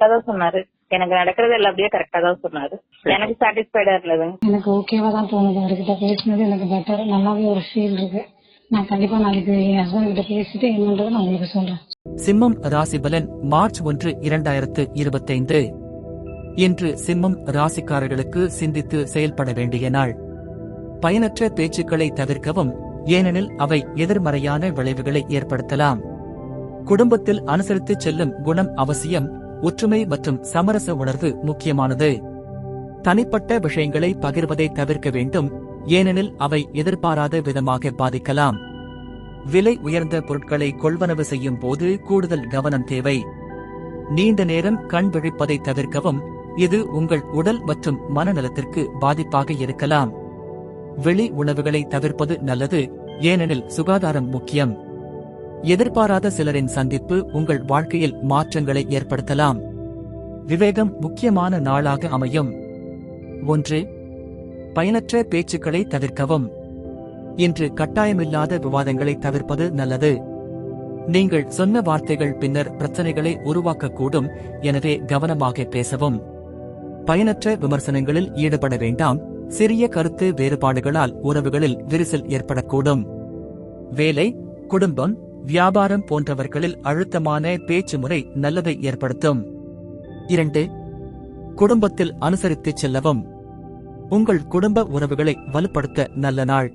கரெக்டா தான் சொன்னாரு. எனக்கு நடக்கிறது எல்லாம் அப்படியே கரெக்டா தான் சொன்னாரு. எனக்கு சாட்டிஸ்ஃபைடா இருந்ததுங்க எனக்கு ஓகேவா தான் தோணுது. அவர்கிட்ட பேசினது எனக்கு பெட்டர் நல்லாவே ஒரு ஃபீல் இருக்கு. நான் கண்டிப்பா நாளைக்கு என் ஹஸ்பண்ட் கிட்ட பேசிட்டு என்னன்றதை நான் உங்களுக்கு சொல்றேன். சிம்மம் ராசிபலன் மார்ச் ஒன்று இரண்டாயிரத்து இருபத்தைந்து. இன்று சிம்மம் ராசிக்காரர்களுக்கு சிந்தித்து செயல்பட வேண்டிய நாள். பயனற்ற பேச்சுக்களை தவிர்க்கவும் ஏனெனில் அவை எதிர்மறையான விளைவுகளை ஏற்படுத்தலாம். குடும்பத்தில் அனுசரித்துச் செல்லும் குணம் அவசியம். ஒற்றுமை மற்றும் சமரச உணர்வு முக்கியமானது. தனிப்பட்ட விஷயங்களை பகிர்வதை தவிர்க்க வேண்டும் ஏனெனில் அவை எதிர்பாராத விதமாக பாதிக்கலாம். விலை உயர்ந்த பொருட்களை கொள்வனவு செய்யும் போது கூடுதல் கவனம் தேவை. நீண்ட நேரம் கண் விழிப்பதை தவிர்க்கவும் இது உங்கள் உடல் மற்றும் மனநலத்திற்கு பாதிப்பாக இருக்கலாம். வெளி உணவுகளை தவிர்ப்பது நல்லது ஏனெனில் சுகாதாரம் முக்கியம். எதிர்பாராத சிலரின் சந்திப்பு உங்கள் வாழ்க்கையில் மாற்றங்களை ஏற்படுத்தலாம். விவேகம் முக்கியமான நாளாக அமையும். ஒன்று பயனற்ற பேச்சுக்களை தவிர்க்கவும். இன்று கட்டாயமில்லாத விவாதங்களை தவிர்ப்பது நல்லது. நீங்கள் சொன்ன வார்த்தைகள் பின்னர் பிரச்சனைகளை உருவாக்கக்கூடும். எனவே கவனமாக பேசவும். பயனற்ற விமர்சனங்களில் ஈடுபட வேண்டாம். சிறிய கருத்து வேறுபாடுகளால் உறவுகளில் விரிசல் ஏற்படக்கூடும். வேலை குடும்பம் வியாபாரம் போன்றவர்களில் அழுத்தமான பேச்சு முறை நல்லதை ஏற்படுத்தும். இரண்டு குடும்பத்தில் அனுசரித்துச் செல்லவும். உங்கள் குடும்ப உறவுகளை வலுப்படுத்த நல்ல நாள்.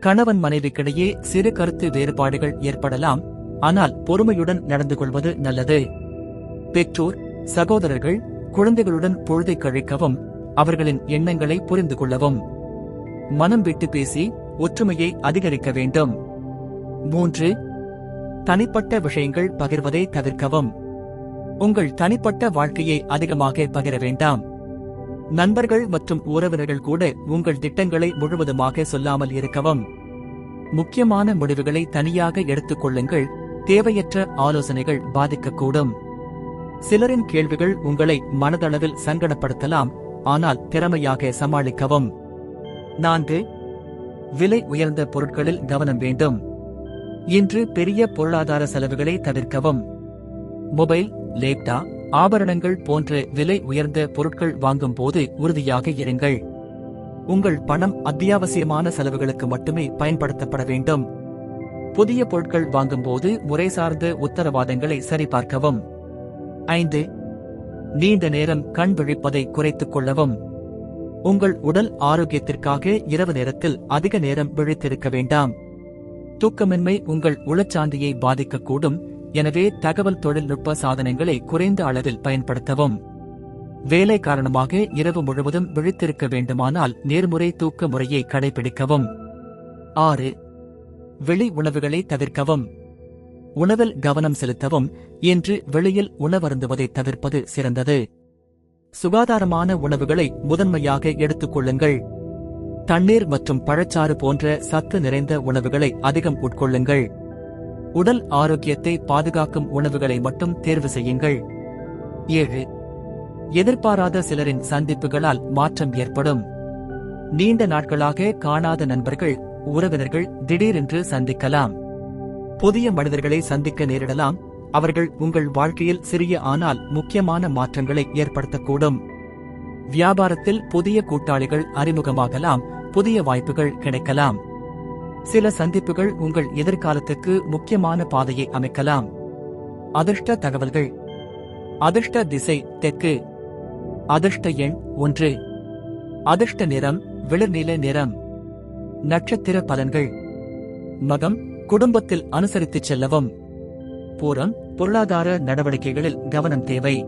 கணவன் மனைவிக்கிடையே சிறு கருத்து வேறுபாடுகள் ஏற்படலாம் ஆனால் பொறுமையுடன் நடந்து கொள்வது நல்லது. பெற்றோர் சகோதரர்கள் குழந்தைகளுடன் பொழுதை கழிக்கவும் அவர்களின் எண்ணங்களை புரிந்து கொள்ளவும். மனம் விட்டு பேசி ஒற்றுமையை அதிகரிக்க வேண்டும். மூன்று தனிப்பட்ட விஷயங்கள் பகிர்வதை தவிர்க்கவும். உங்கள் தனிப்பட்ட வாழ்க்கையை அதிகமாக பகிர வேண்டாம். நண்பர்கள் மற்றும் உறவினர்கள் கூட உங்கள் திட்டங்களை முழுவதுமாக சொல்லாமல் இருக்கவும். முக்கியமான முடிவுகளை தனியாக எடுத்துக் கொள்ளுங்கள். தேவையற்ற ஆலோசனைகள் பாதிக்கக்கூடும். சிலரின் கேள்விகள் உங்களை மனதளவில் சங்கடப்படுத்தலாம். ஆனால் திறமையாக சமாளிக்கவும். நான்கு. விலை உயர்ந்த பொருட்களில் கவனம் வேண்டும். இன்று பெரிய பொருளாதார செலவுகளை தவிர்க்கவும். மொபைல் லேப்டா ஆபரணங்கள் போன்ற விலை உயர்ந்த பொருட்கள் வாங்கும் போது உறுதியாக இருங்கள். உங்கள் பணம் அத்தியாவசியமான செலவுகளுக்கு மட்டுமே பயன்படுத்தப்பட வேண்டும். புதிய பொருட்கள் வாங்கும்போது முறை சார்ந்த உத்தரவாதங்களை சரிபார்க்கவும். ஐந்து நீண்ட நேரம் கண் விழிப்பதை குறைத்துக் கொள்ளவும். உங்கள் உடல் ஆரோக்கியத்திற்காக இரவு நேரத்தில் அதிக நேரம் விழித்திருக்க வேண்டாம். தூக்கமின்மை உங்கள் உளச்சாந்தியை பாதிக்கக்கூடும். எனவே தகவல் தொழில்நுட்ப சாதனங்களை குறைந்த அளவில் பயன்படுத்தவும். வேலை காரணமாக இரவு முழுவதும் விழித்திருக்க வேண்டுமானால் நேர்முறை தூக்க முறையை கடைபிடிக்கவும். ஆறு. வெளி உணவுகளை தவிர்க்கவும். உணவில் கவனம் செலுத்தவும். இன்று வெளியில் உணவருந்துவதை தவிர்ப்பது சிறந்தது. சுகாதாரமான உணவுகளை முதன்மையாக எடுத்துக் கொள்ளுங்கள். தண்ணீர் மற்றும் பழச்சாறு போன்ற சத்து நிறைந்த உணவுகளை அதிகம் உட்கொள்ளுங்கள். உடல் ஆரோக்கியத்தை பாதுகாக்கும் உணவுகளை மட்டும் தேர்வு செய்யுங்கள். ஏழு. எதிர்பாராத சிலரின் சந்திப்புகளால் மாற்றம் ஏற்படும். நீண்ட நாட்களாக காணாத நண்பர்கள் உறவினர்கள் திடீரென்று சந்திக்கலாம். புதிய மனிதர்களை சந்திக்க நேரிடலாம். அவர்கள் உங்கள் வாழ்க்கையில் சிறிய ஆனால் முக்கியமான மாற்றங்களை ஏற்படுத்தக்கூடும். வியாபாரத்தில் புதிய கூட்டாளிகள் அறிமுகமாகலாம் புதிய வாய்ப்புகள் கிடைக்கலாம். சில சந்திப்புகள் உங்கள் எதிர்காலத்துக்கு முக்கியமான பாதையை அமைக்கலாம். அதிர்ஷ்ட தகவல்கள். அதிர்ஷ்ட திசை தெற்கு. அதிர்ஷ்ட எண் ஒன்று. அதிர்ஷ்ட நிறம் வெளிர்நில நிறம். நட்சத்திர பலன்கள். மகம் குடும்பத்தில் அனுசரித்துச் செல்லவும். பூரம் பொருளாதார நடவடிக்கைகளில் கவனம் தேவை.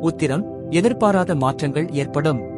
உத்திரம் எதிர்பாராத மாற்றங்கள் ஏற்படும்.